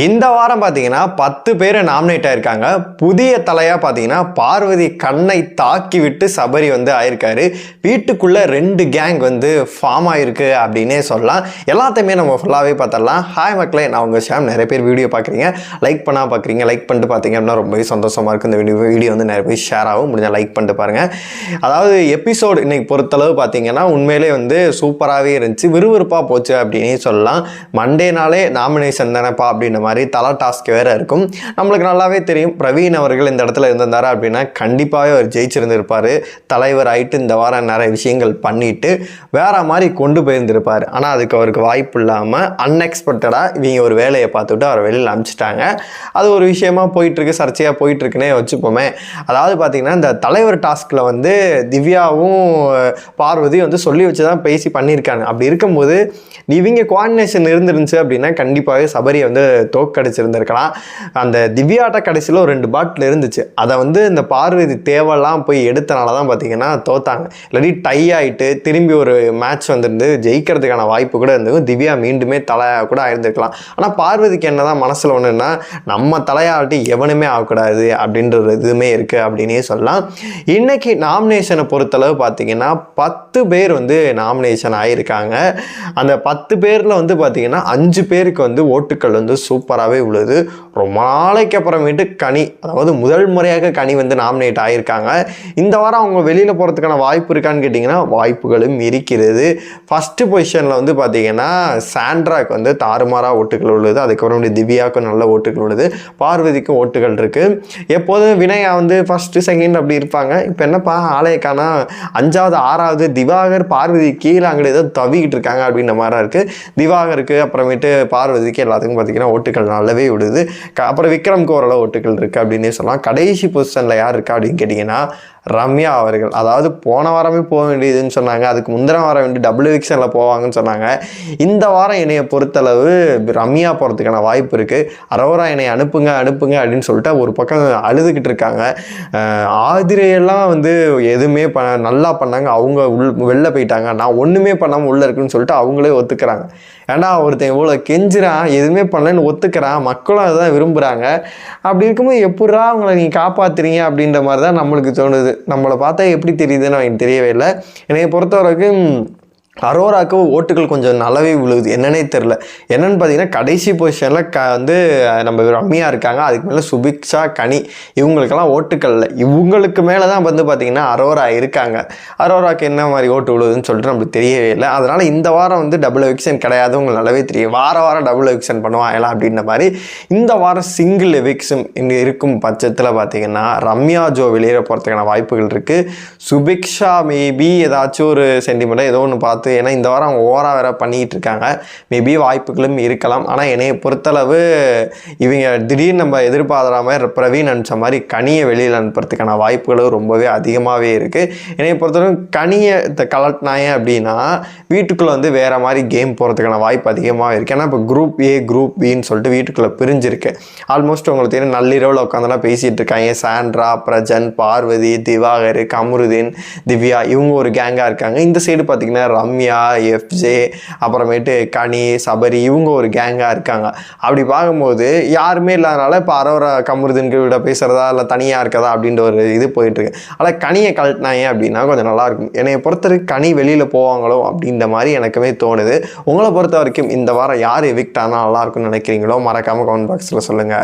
இந்த வாரம் பார்த்தீங்கன்னா பத்து பேர் நாமினேட் ஆயிருக்காங்க. புதிய தலையாக பார்த்தீங்கன்னா பார்வதி கண்ணை தாக்கி விட்டு சபரி வந்து ஆயிருக்காரு. வீட்டுக்குள்ளே ரெண்டு கேங் வந்து ஃபார்ம் ஆயிருக்கு அப்படின்னே சொல்லலாம். எல்லாத்தையுமே நம்ம ஃபுல்லாகவே பார்த்துடலாம். ஹாய் மக்களே நான் உங்கள் ஷாம். நிறைய பேர் வீடியோ பார்க்குறீங்க. லைக் பண்ணால் பார்க்குறீங்க. லைக் பண்ணிட்டு பார்த்தீங்க அப்படின்னா ரொம்பவே சந்தோஷமாக இருக்கும் இந்த வீடியோ வீடியோ வந்து நிறைய பேர் ஷேர் ஆகும். முடிஞ்சால் லைக் பண்ணிட்டு பாருங்கள் அதாவது எபிசோடு இன்னைக்கு பொறுத்தளவு பார்த்தீங்கன்னா உண்மையிலே வந்து சூப்பராகவே இருந்துச்சு. விறுவிறுப்பாக போச்சு அப்படின்னே சொல்லலாம். மண்டேனாலே நாமினேஷன் தானேப்பா அப்படின்னு மாதிரி தலா டாஸ்க் வேறு இருக்கும். நம்மளுக்கு நல்லாவே தெரியும். பிரவீன் அவர்கள் இந்த இடத்துல இருந்திருந்தார் அப்படின்னா கண்டிப்பாகவே அவர் ஜெயிச்சிருந்திருப்பார். தலைவர் ஆகிட்டு இந்த வாரம் நிறைய விஷயங்கள் பண்ணிட்டு வேற மாதிரி கொண்டு போயிருந்திருப்பார். ஆனால் அதுக்கு அவருக்கு வாய்ப்பு இல்லாமல் அன்எக்ஸ்பெக்டடாக இவங்க ஒரு வேலையை பார்த்துட்டு அவர் வெளியில் அனுப்பிச்சிட்டாங்க. அது ஒரு விஷயமா போயிட்டுருக்கு. சர்ச்சையாக போயிட்டுருக்குன்னே வச்சுப்போமே அதாவது பார்த்திங்கன்னா இந்த தலைவர் டாஸ்கில் வந்து திவ்யாவும் பார்வதியும் வந்து சொல்லி வச்சு தான் பேசி பண்ணியிருக்காங்க. அப்படி இருக்கும்போது இவங்க குவாடினேஷன் இருந்துருந்துச்சு அப்படின்னா கண்டிப்பாகவே சபரியை வந்து தோக்கடிச்சிருந்திருக்கலாம் அந்த திவ்யாட்ட கடைசியில் ஒரு ரெண்டு பாட்டில் இருந்துச்சு. அதை வந்து இந்த பார்வதி தேவையெல்லாம் போய் எடுத்தனால தான் பார்த்தீங்கன்னா தோத்தாங்க. இல்லாட்டி டை ஆகிட்டு திரும்பி ஒரு மேட்ச் வந்திருந்து ஜெயிக்கிறதுக்கான வாய்ப்பு கூட இருந்தது. திவ்யா மீண்டுமே தலை கூட ஆயிருந்திருக்கலாம். ஆனால் பார்வதிக்கு என்ன தான் மனசில் ஒன்றுன்னா நம்ம தலையாட்டி எவனுமே ஆகக்கூடாது அப்படின்ற ஒரு இதுவுமே இருக்குது அப்படின்னே சொல்லலாம். இன்றைக்கி நாமினேஷனை பொறுத்தளவு பார்த்தீங்கன்னா பத்து பேர் வந்து நாமினேஷன் ஆகியிருக்காங்க அந்த பத்து பேரில் வந்து பார்த்தீங்கன்னா அஞ்சு பேருக்கு வந்து ஓட்டுக்கள் வந்து சூப்பராகவே உள்ளது. ரொம்ப நாளைக்கு அப்புறமேட்டு கனி அதாவது முதல் முறையாக கனி வந்து நாமினேட் ஆகியிருக்காங்க இந்த வாரம் அவங்க வெளியில் போகிறதுக்கான வாய்ப்பு இருக்கான்னு கேட்டிங்கன்னா வாய்ப்புகளும் இருக்கிறது. ஃபஸ்ட்டு பொசிஷனில் வந்து பார்த்தீங்கன்னா சாண்ட்ராக்கு வந்து தாறுமாறாக ஓட்டுகள் உள்ளது. அதுக்கப்புறம் வந்து திவ்யாவுக்கும் நல்ல ஓட்டுகள் உள்ளது. பார்வதிக்கும் ஓட்டுகள் இருக்குது எப்போதும் வினயா வந்து ஃபஸ்ட்டு செகண்ட் அப்படி இருப்பாங்க. இப்போ என்னப்பா ஆலயக்கானா அஞ்சாவது ஆறாவது திவாகர் பார்வதி கீழே அங்கே ஏதோ தவிக்கிட்டு இருக்காங்க அப்படின்ற மாதிரி இருக்குது திவாகருக்கு அப்புறமேட்டு பார்வதிக்கு எல்லாத்துக்கும் பார்த்தீங்கன்னா ஓட்டுகள் நல்லாவே விடுது. அப்புறம் விக்ரம்க்கு ஓரளவு ஓட்டுகள் இருக்குது அப்படின்னே சொல்லலாம். கடைசி பொசிஷனில் யார் இருக்கா அப்படின்னு கேட்டிங்கன்னா ரம்யா அவர்கள் அதாவது போன வாரமே போக வேண்டியதுன்னு சொன்னாங்க அதுக்கு முந்தின வாரம் வேண்டி டபுள் விக்ஷனில் போவாங்கன்னு சொன்னாங்க. இந்த வாரம் என்னையை பொறுத்தளவு ரம்யா போகிறதுக்கான வாய்ப்பு இருக்குது அரோரா என்னை அனுப்புங்க அனுப்புங்க அப்படின்னு சொல்லிட்டு ஒரு பக்கம் அழுதுகிட்டு இருக்காங்க. ஆதிரையெல்லாம் வந்து எதுவுமே ப நல்லா பண்ணாங்க. அவங்க உள் வெளில போயிட்டாங்க. நான் ஒன்றுமே பண்ணாமல் உள்ளே இருக்குன்னு சொல்லிட்டு அவங்களே ஒத்துக்கிறாங்க. ஏன்டா ஒருத்தன் இவ்வளோ கெஞ்சுறான் எதுவுமே பண்ணலன்னு ஒத்துக்கிறான் மக்களும் அதுதான் விரும்புகிறாங்க அப்படி இருக்கும்போது எப்படிடா அவங்கள நீங்கள் காப்பாத்துறீங்க அப்படின்ற மாதிரி தான் நம்மளுக்கு தோணுது. நம்மளை பார்த்தா எப்படி தெரியுதுன்னு எனக்கு தெரியவே இல்லை. என்னை பொறுத்த வரைக்கும் அரோராக்கு ஓட்டுகள் கொஞ்சம் நல்லாவே விழுகுது. என்னன்னே தெரில என்னென்னு பார்த்தீங்கன்னா கடைசி பொசிஷனில் க வந்து நம்ம ரம்யா இருக்காங்க. அதுக்கு மேலே சுபிக்ஷா கனி இவங்களுக்கெல்லாம் ஓட்டுக்கள் இல்லை. இவங்களுக்கு மேலே தான் வந்து பார்த்தீங்கன்னா அரோரா இருக்காங்க. அரோராக்கு என்ன மாதிரி ஓட்டு விழுதுன்னு சொல்லிட்டு நம்மளுக்கு தெரியவே இல்லை. அதனால் இந்த வாரம் வந்து டபுள் எவிக்ஷன் கிடையாது. உங்களுக்கு நல்லாவே தெரியும். வார வாரம் டபுள் எவிக்ஷன் பண்ணுவாங்களா அப்படின்ற மாதிரி இந்த வாரம் சிங்கிள் எவிக்ஷன் இங்கே இருக்கும் பட்சத்தில் பார்த்தீங்கன்னா ரம்யா ஜோ வெளியேற போகிறதுக்கான வாய்ப்புகள் இருக்குது சுபிக்ஷா மேபி ஏதாச்சும் ஒரு சென்டிமெண்ட்டாக ஏதோ ஒன்று பார்த்து ஏன்னா இந்த வாரம் அவங்க ஓவராக வேற பண்ணிக்கிட்டு இருக்காங்க. மேபி வாய்ப்புகளும் இருக்கலாம். ஆனால் என்னைய பொறுத்தளவு இவங்க திடீர்னு நம்ம எதிர்பார்க்குற மாதிரி பிரவீன் அனுப்பிச்ச மாதிரி கனியை வெளியில் அனுப்புறதுக்கான வாய்ப்புகளும் ரொம்பவே அதிகமாகவே இருக்குது என்னைய பொறுத்தளவு கனியை கலட்டினாங்க அப்படின்னா வீட்டுக்குள்ளே வந்து வேறு மாதிரி கேம் போகிறதுக்கான வாய்ப்பு அதிகமாக இருக்குது ஏன்னா இப்போ குரூப் ஏ குரூப் பின்னு சொல்லிட்டு வீட்டுக்குள்ளே பிரிஞ்சிருக்கு. ஆல்மோஸ்ட் உங்களுக்கு தெரியும் நள்ளிரவில் உட்காந்துலாம் பேசிகிட்டு இருக்காங்க. சாண்ட்ரா பிரஜன் பார்வதி திவாகர் கமருதீன் திவ்யா இவங்க ஒரு கேங்காக இருக்காங்க. இந்த சைடு பார்த்தீங்கன்னா ரம்யா எஃப்ஜே அப்புறமேட்டு கனி சபரி இவங்க ஒரு கேங்காக இருக்காங்க. அப்படி பார்க்கும்போது யாருமே இல்லாதனால இப்போ அரோரா கமருதீன்கு விட பேசுகிறதா இல்லை தனியாக இருக்கதா அப்படின்ற ஒரு இது போயிட்டுருக்கு. ஆனால் கனியை கழட்டினாங்க அப்படின்னா கொஞ்சம் நல்லாயிருக்கும் என்னை பொறுத்தவரைக்கும் கனி வெளியில் போவாங்களோ அப்படின்ற மாதிரி எனக்குமே தோணுது. உங்களை பொறுத்த வரைக்கும் இந்த வாரம் யார் எவிக்ட் ஆனால் நல்லாயிருக்கும்னு நினைக்கிறீங்களோ மறக்காமல் கமெண்ட் பாக்ஸில் சொல்லுங்கள்